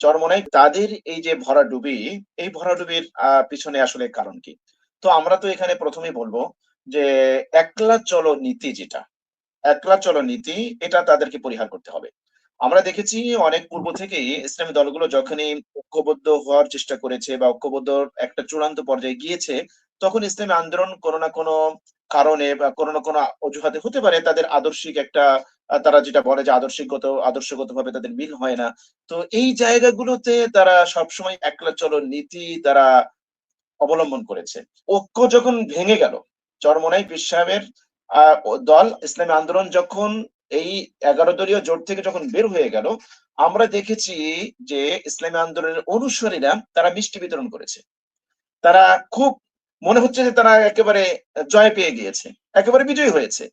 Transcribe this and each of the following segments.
চরমনাই তাদের এই যে ভরাডুবি এই ভরাডুবির পিছনে আসলে কারণ কি? তো আমরা তো এখানে প্রথমেই বলব যে একলা চলো নীতি যেটা, একলা চলো নীতি, এটা তাদেরকে পরিহার করতে হবে। আমরা দেখেছি অনেক পূর্ব থেকেই ইসলামী দলগুলো যখনই ঐক্যবদ্ধ হওয়ার চেষ্টা করেছে বা ঐক্যবদ্ধ একটা চূড়ান্ত পর্যায়ে গিয়েছে, তখন ইসলামী আন্দোলন কোনো না কোনো কারণে বা কোনো না কোনো অজুহাতে হতে পারে তাদের আদর্শিক একটা তারা যেটা বলে যে আদর্শগত ভাবে তাদের মিল হয় না। তো এই জায়গাগুলোতে তারা সবসময় একলা চলো নীতি তারা অবলম্বন করেছে। ঐক্য যখন ভেঙে গেল চরমনাই আহ, দল ইসলামী আন্দোলন যখন এই এগারো দলীয় জোট থেকে যখন বের হয়ে গেল আমরা দেখেছি যে ইসলামী আন্দোলনের অনুসারীরা তারা মিষ্টি বিতরণ করেছে। তারা খুব মনে হচ্ছে যে তারা একেবারে জয় পেয়ে গিয়েছে একেবারে বিজয়ী হয়েছে।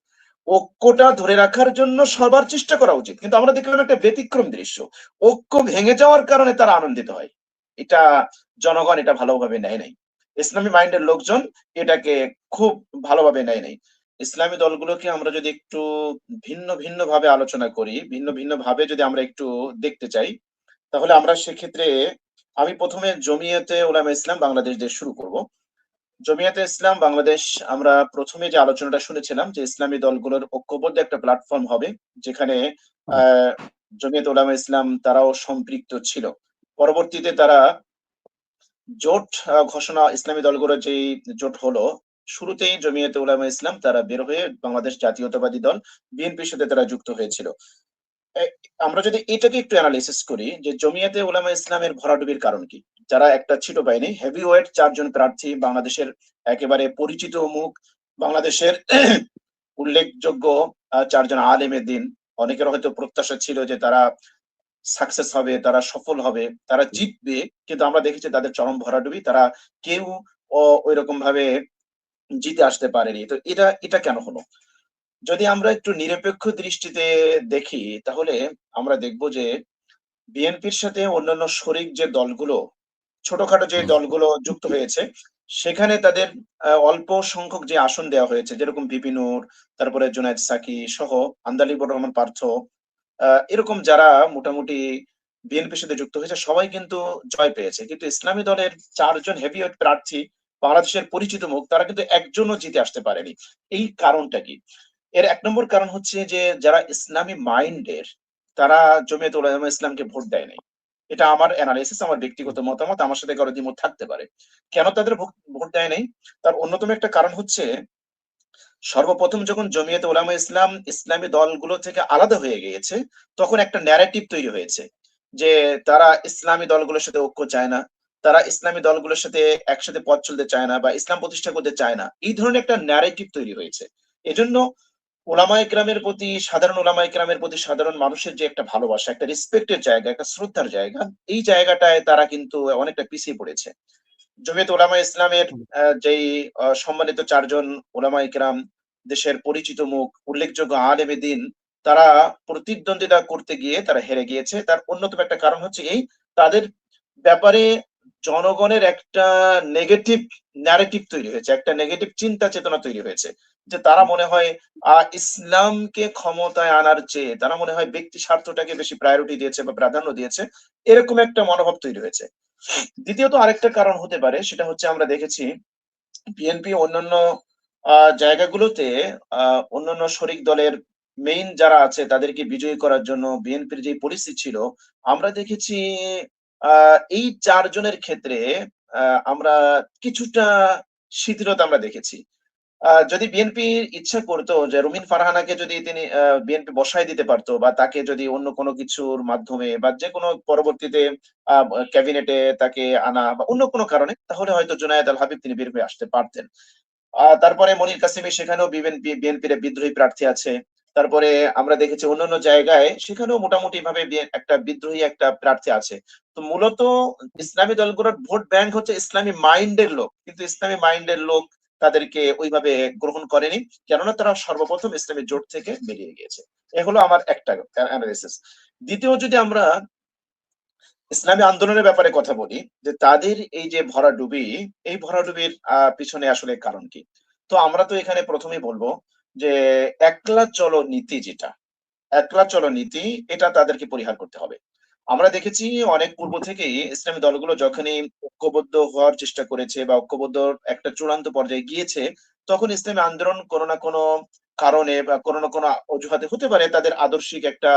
ঐক্যটা ধরে রাখার জন্য সবার চেষ্টা করা উচিত। কিন্তু আমরা দেখলাম একটা ব্যতিক্রম দৃশ্য। ঐক্য ভেঙে যাওয়ার কারণে তারা আনন্দিত হয়। এটা জনগণ এটা ভালোভাবে নেয় নাই। ইসলামী মাইন্ডের লোকজন এটাকে খুব ভালোভাবে নেয় নাই। ইসলামী দলগুলোকে আমরা যদি একটু ভিন্ন ভিন্ন ভাবে আলোচনা করি, ভিন্ন ভিন্ন ভাবে যদি আমরা একটু দেখতে চাই, তাহলে আমরা সেক্ষেত্রে আমি প্রথমে জমিয়েতে ওলামা ইসলাম বাংলাদেশ দিয়ে শুরু করব। জমিয়তে ইসলাম বাংলাদেশ আমরা প্রথমে যে আলোচনাটা শুনেছিলাম যে ইসলামী দলগুলোর ঐক্যবদ্ধ একটা প্ল্যাটফর্ম হবে যেখানে আহ জমিয়ত ওলামা ইসলাম তারাও সম্পৃক্ত ছিল। পরবর্তীতে তারা জোট ঘোষণা ইসলামী দলগুলোর যেই জোট হলো শুরুতেই জমিয়তে উলামা ইসলাম তারা বের হয়ে বাংলাদেশ জাতীয়তাবাদী দল বিএনপির সাথে তারা যুক্ত হয়েছিল। আমরা যদি এটাকে একটু অ্যানালাইসিস করি যে জমিয়তে উলামা ইসলামের ভরাডুবির কারণ কি? যারা একটা ছোট বাহিনী হেভি ওয়েট চারজন প্রার্থী, বাংলাদেশের একেবারে পরিচিত মুখ, বাংলাদেশের উল্লেখযোগ্য চারজন আলেমের দিন। অনেকের হয়তো প্রত্যাশা ছিল যে তারা সাকসেস হবে, তারা সফল হবে, তারা জিতবে, কিন্তু আমরা দেখেছি তাদের চরম ভরাডুবি, তারা কেউ ওই রকম ভাবে জিতে আসতে পারেনি। তো এটা এটা কেন হলো? যদি আমরা একটু নিরপেক্ষ দৃষ্টিতে দেখি, তাহলে আমরা দেখব যে বিএনপির সাথে অন্যান্য শরিক যে দলগুলো ছোটখাটো যে দলগুলো যুক্ত হয়েছে সেখানে তাদের অল্প সংখ্যক যে আসন দেওয়া হয়েছে যেরকম বিপিনুর তারপরে জুনায়দ সাকি সহ আন্দালিবুর রহমান পার্থ এরকম যারা মোটামুটি বিএনপির সাথে যুক্ত হয়েছে সবাই কিন্তু জয় পেয়েছে। কিন্তু ইসলামী দলের চারজন হেভিওয়েট প্রার্থী বাংলাদেশের পরিচিত মুখ তারা কিন্তু একজনও জিতে আসতে পারেনি। এই কারণটা কি? এর এক নম্বর কারণ হচ্ছে যে যারা ইসলামী মাইন্ডের তারা জমিয়ত উলামা ইসলামকে ভোট দেয় নাই এটা আমার অ্যানালাইসিস আমার ব্যক্তিগত মতামত আমার সাথে কারও দ্বিমত থাকতে পারে। কেন তাদের ভোট- ভোট দেয় নাই? তার অন্যতম একটা কারণ হচ্ছে সর্বপ্রথম যখন জমিয়তে উলামা ইসলাম ইসলামী দলগুলো থেকে আলাদা হয়ে গিয়েছে তখন একটা ন্যারেটিভ তৈরি হয়েছে যে তারা ইসলামী দলগুলোর সাথে ঐক্য চায় না তারা ইসলামী দলগুলোর সাথে একসাথে পথ চলতে চায় না বা ইসলাম প্রতিষ্ঠা করতে চায় না। এই ধরনের একটা ন্যারেটিভ তৈরি হয়েছে। এজন্য ওলামা ইকরামের প্রতি সাধারণ ওলামা ইকরামের প্রতি সাধারণ মানুষের যে একটা ভালোবাসা একটা রেসপেক্টের জায়গা একটা শ্রদ্ধার জায়গা এই জায়গাটায় তারা কিন্তু অনেকটা পিছিয়ে পড়েছে। জমিয়ত ওলামা ইসলামের যেই সম্মানিত চারজন ওলামা ইকরাম দেশের পরিচিত মুখ উল্লেখযোগ্য আলেমে দিন তারা প্রতিদ্বন্দ্বিতা করতে গিয়ে তারা হেরে গিয়েছে। তার অন্যতম একটা কারণ হচ্ছে এই তাদের ব্যাপারে জনগণের একটা নেগেটিভ ন্যারেটিভ তৈরি হয়েছে একটা নেগেটিভ চিন্তা চেতনা তৈরি হয়েছে। যে তারা মনে হয় আহ ইসলামকে ক্ষমতায় আনার চেয়ে তারা মনে হয় ব্যক্তি স্বার্থটাকে বেশি প্রায়োরিটি দিয়েছে বা প্রাধান্য দিয়েছে এরকম একটা মনোভাব তৈরি হয়েছে। দ্বিতীয়ত আরেকটা কারণ হতে পারে সেটা হচ্ছে আমরা দেখেছি বিএনপি অন্যান্য জায়গাগুলোতে আহ, অন্যান্য শরিক দলের মেইন যারা আছে তাদেরকে বিজয়ী করার জন্য বিএনপির যে পলিসি ছিল আমরা দেখেছি এই চারজনের ক্ষেত্রে আমরা কিছুটা শিথিলতা আমরা দেখেছি। যদি বিএনপি ইচ্ছে করতো যে রুমিন ফারহানাকে যদি তিনি বিএনপি বসায় দিতে পারতো বা তাকে যদি অন্য কোনো কিছুর মাধ্যমে বা যে কোনো পরবর্তীতে ক্যাবিনেটে তাকে আনা বা অন্য কোনো কারণে, তাহলে হয়তো জুনায়েদ আল হাবিব তিনি বের হয়ে আসতে পারতেন। তারপরে মনির কাসিমি, সেখানেও বিএনপি বিএনপির বিদ্রোহী প্রার্থী আছে। তারপরে আমরা দেখেছি অন্যান্য জায়গায়, সেখানেও মোটামুটি ভাবে একটা বিদ্রোহী একটা প্রার্থী আছে। তো মূলত ইসলামী দলগুলোর ভোট ব্যাংক হচ্ছে ইসলামী মাইন্ডের লোক। কিন্তু ইসলামী মাইন্ডের লোক তাদেরকে ওইভাবে গ্রহণ করেনি, কেননা তারা সর্বপ্রথম ইসলামের জোট থেকে বেরিয়ে গিয়েছে। এ হলো আমার একটা অ্যানালিসিস দ্বিতীয় যদি আমরা ইসলামী আন্দোলনের ব্যাপারে কথা বলি, যে তাদের এই যে ভরাডুবি, এই ভরাডুবির পিছনে আসলে কারণ কি? তো আমরা তো এখানে প্রথমেই বলব যে একলা চলো নীতি যেটা, একলা চলো নীতি এটা তাদেরকে পরিহার করতে হবে। আমরা দেখেছি অনেক পূর্ব থেকেই ইসলামী দলগুলো যখনই ঐক্যবদ্ধ হওয়ার চেষ্টা করেছে বা ঐক্যবদ্ধ একটা চূড়ান্ত পর্যায়ে গিয়েছে, তখন ইসলামী আন্দোলন কোনো না কোনো কারণে বা কোনো না কোনো অজুহাতে হতে পারে, তাদের আদর্শিক একটা,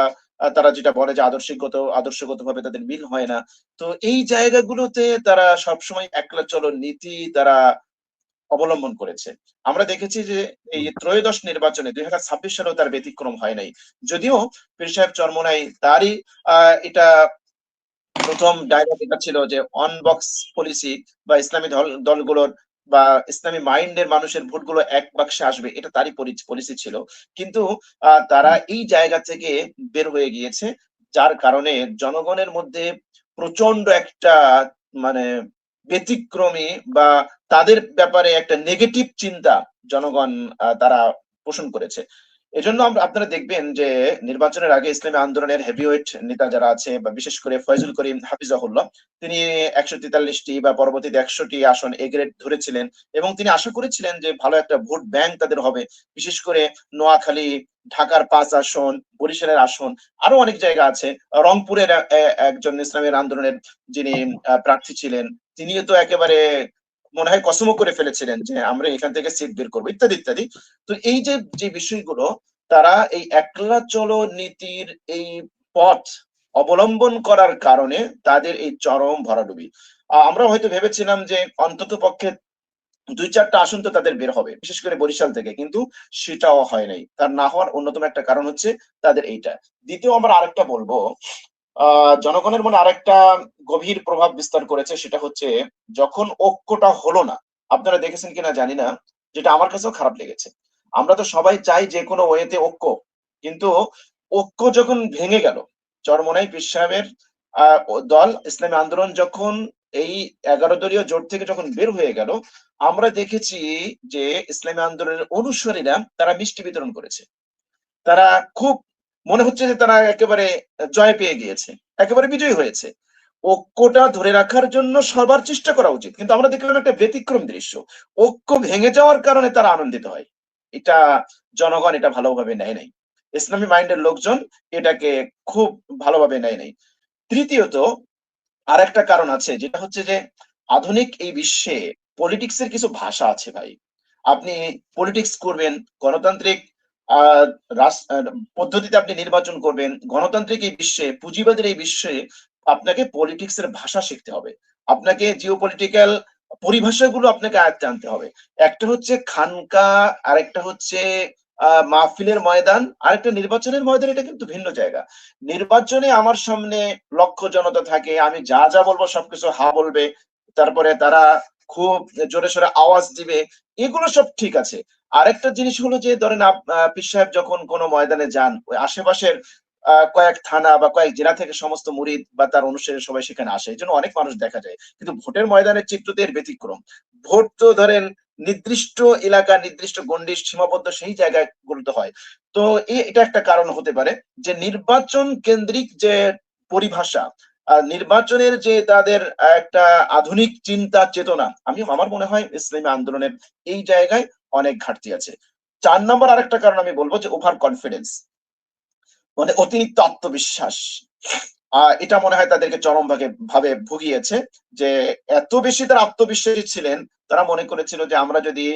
তারা যেটা বলে যে আদর্শিকগত আদর্শগত ভাবে তাদের মিল হয় না। তো এই জায়গাগুলোতে তারা সবসময় একলা চলো নীতি, তারা অবলম্বন করেছে। আমরা দেখেছি যে এই ত্রয়োদশ নির্বাচনে দুই হাজার ছাব্বিশ সালেও তার ব্যতিক্রম হয় নাই। যদিও পীর সাহেব চরমনাই তারই আহ, এটা প্রথম ডায়লগ এটা ছিল যে অনবক্স পলিসি বা ইসলামী দল দলগুলোর বা ইসলামী মাইন্ডের মানুষের ভোটগুলো এক বাক্সে আসবে এটা তারই পলিসি ছিল। কিন্তু আহ, তারা এই জায়গা থেকে বের হয়ে গিয়েছে যার কারণে জনগণের মধ্যে প্রচণ্ড একটা মানে ব্যতিক্রমী বা তাদের ব্যাপারে একটা নেগেটিভ চিন্তা জনগণ তারা পোষণ করেছে। এজন্য আপনারা দেখবেন যে নির্বাচনের আগে ইসলামী আন্দোলনের হেভিওয়েট নেতা যারা আছে বা বিশেষ করে ফয়জুল করিম হাফিজাহুল্লাহ, তিনি একশো তেতাল্লিশটি বা পরবর্তীতে একশোটি আসন এ গ্রেড ধরেছিলেন এবং তিনি আশা করেছিলেন যে ভালো একটা ভোট ব্যাংক তাদের হবে। বিশেষ করে নোয়াখালী, ঢাকার পাঁচ আসন, বরিশালের আসন, আরও অনেক জায়গা আছে। রংপুরের একজন ইসলামের আন্দোলনের যিনি প্রার্থী ছিলেন তিনিও তো একেবারে মনে হয় কসমো করে ফেলেছিলেন যে আমরা এখান থেকে সিট বের করব, ইত্যাদি ইত্যাদি। তো এই যে যে বিষয়গুলো, তারা এই একলা চলো নীতির এই পথ অবলম্বন করার কারণে তাদের এই চরম ভরাডুবি। আমরা হয়তো ভেবেছিলাম যে অন্তত পক্ষে দুই চারটা আসন তো তাদের বের হবে, বিশেষ করে বরিশাল থেকে, কিন্তু সেটাও হয় নাই। তার না হওয়ার অন্যতম একটা কারণ হচ্ছে তাদের এইটা। দ্বিতীয় আমরা আরেকটা বলব জনগণের মনে আরেকটা গভীর প্রভাব বিস্তার করেছে, সেটা হচ্ছে যখন ঐক্যটা হলো না, আপনারা দেখেছেন কিনা জানি না, যেটা আমার কাছেও খারাপ লেগেছে। আমরা তো সবাই চাই যে কোনো ওয়েতে ঐক্য, কিন্তু ঐক্য যখন ভেঙে গেল, চরমনাই পীর দল, ইসলামী আন্দোলন যখন এই এগারো দলীয় জোট থেকে যখন বের হয়ে গেল, আমরা দেখেছি যে ইসলামী আন্দোলনের অনুসারীরা তারা মিষ্টি বিতরণ করেছে। তারা খুব মনে হচ্ছে যে তারা একেবারে জয় পেয়ে গিয়েছে, একেবারে বিজয়ী হয়েছে। ঐক্যটা ধরে রাখার জন্য সবার চেষ্টা করা উচিত। কিন্তু আমরা দেখলাম একটা ব্যতিক্রম দৃশ্য। ঐক্য ভেঙে যাওয়ার কারণে তারা আনন্দিত হয়। এটা জনগণ এটা ভালোভাবে নেয় নাই। ইসলামী মাইন্ডের লোকজন এটাকে খুব ভালোভাবে নেয় নাই। তৃতীয়ত, আরেকটা কারণ আছে, যেটা হচ্ছে যে আধুনিক এই বিশ্বে পলিটিক্স এর কিছু ভাষা আছে ভাই। আপনি পলিটিক্স করবেন, গণতান্ত্রিক পদ্ধতিতে আপনি নির্বাচন করবেন, গণতান্ত্রিক এই বিশ্বে, পুঁজিবাদের এই বিশ্বে আপনাকে পলিটিক্স এর ভাষা শিখতে হবে। আপনাকে জিও পলিটিক্যাল পরিভাষাগুলো আপনাকে আয়ত্তে আনতে হবে। একটা হচ্ছে খানকা, আরেকটা হচ্ছে মাহফিলের ময়দান, আরেকটা নির্বাচনের ময়দান, এটা কিন্তু ভিন্ন জায়গা। নির্বাচনে আমার সামনে লক্ষ জনতা থাকে, আমি যা যা বলব সবকিছু হা বলবে, তারপরে তারা খুব জোরে সোরে আওয়াজ দিবে, এগুলো সব ঠিক আছে। আরেকটা জিনিস হলো যে, ধরেন পীর সাহেব যখন কোনো ময়দানে যান, ওই আশেপাশের কয়েক থানা বা কয়েক জেলা থেকে সমস্ত মুরিদ বা তার অনুসারী সবাই সেখানে আসে। এই জন্য অনেক মানুষ দেখা যায়। কিন্তু ভোটের ময়দানের চিত্রতে এর ব্যতিক্রম। ভোট তো ধরেন নির্দিষ্ট এলাকা, নির্দিষ্ট গণ্ডির সীমাবদ্ধ সেই জায়গায় জায়গাগুলোতে হয়। তো এটা একটা কারণ হতে পারে যে, নির্বাচন কেন্দ্রিক যে পরিভাষা নির্বাচনের যে তাদের একটা আধুনিক চিন্তা চেতনা আমি আমার মনে হয়, ইসলামী আন্দোলনের এই জায়গায় অনেক ঘাটতি আছে। চার নম্বর আরেকটা কারণ আমি বলব যে ওভার কনফিডেন্স মানে অতিরিক্ত আত্মবিশ্বাস। আহ এটা মনে হয় তাদেরকে চরম ভাগে ভাবে ভুগিয়েছে যে এত বেশি তারা আত্মবিশ্বাসী ছিলেন, তারা মনে করেছিল যে আমরা যদি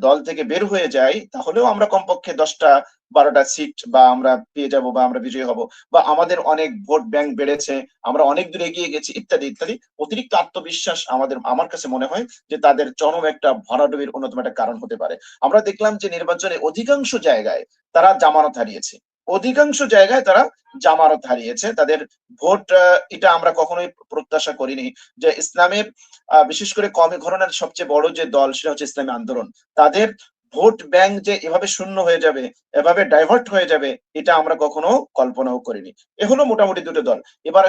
দল থেকে বের হয়ে যাই, তাহলেও আমরা কমপক্ষে দশটা, বারোটা সিট বা আমরা পেয়ে যাব বা আমরা বিজয়ী হব। বা আমাদের অনেক ভোট ব্যাংক বেড়েছে, আমরা অনেক দূরে এগিয়ে গেছি, ইত্যাদি ইত্যাদি। অতিরিক্ত আত্মবিশ্বাস আমাদের, আমার কাছে মনে হয় যে তাদের চরম একটা ভরাডুবির অন্যতম একটা কারণ হতে পারে। আমরা দেখলাম যে নির্বাচনে অধিকাংশ জায়গায় তারা জামানত হারিয়েছে। অধিকাংশ জায়গায় তারা জামারত হারিয়েছে। তাদের ভোট এটা আমরা কখনোই প্রত্যাশা করিনি যে ইসলামের বিশেষ করে কমে ঘরনার সবচেয়ে বড় যে দল সেটা হচ্ছে ইসলামী আন্দোলন। তাদের ভোট ব্যাংক যে এভাবে শূন্য হয়ে যাবে, এভাবে ডাইভার্ট হয়ে যাবে, এটা আমরা কখনো কল্পনাও করিনি। এ হলো মোটামুটি দুটো দল। এবার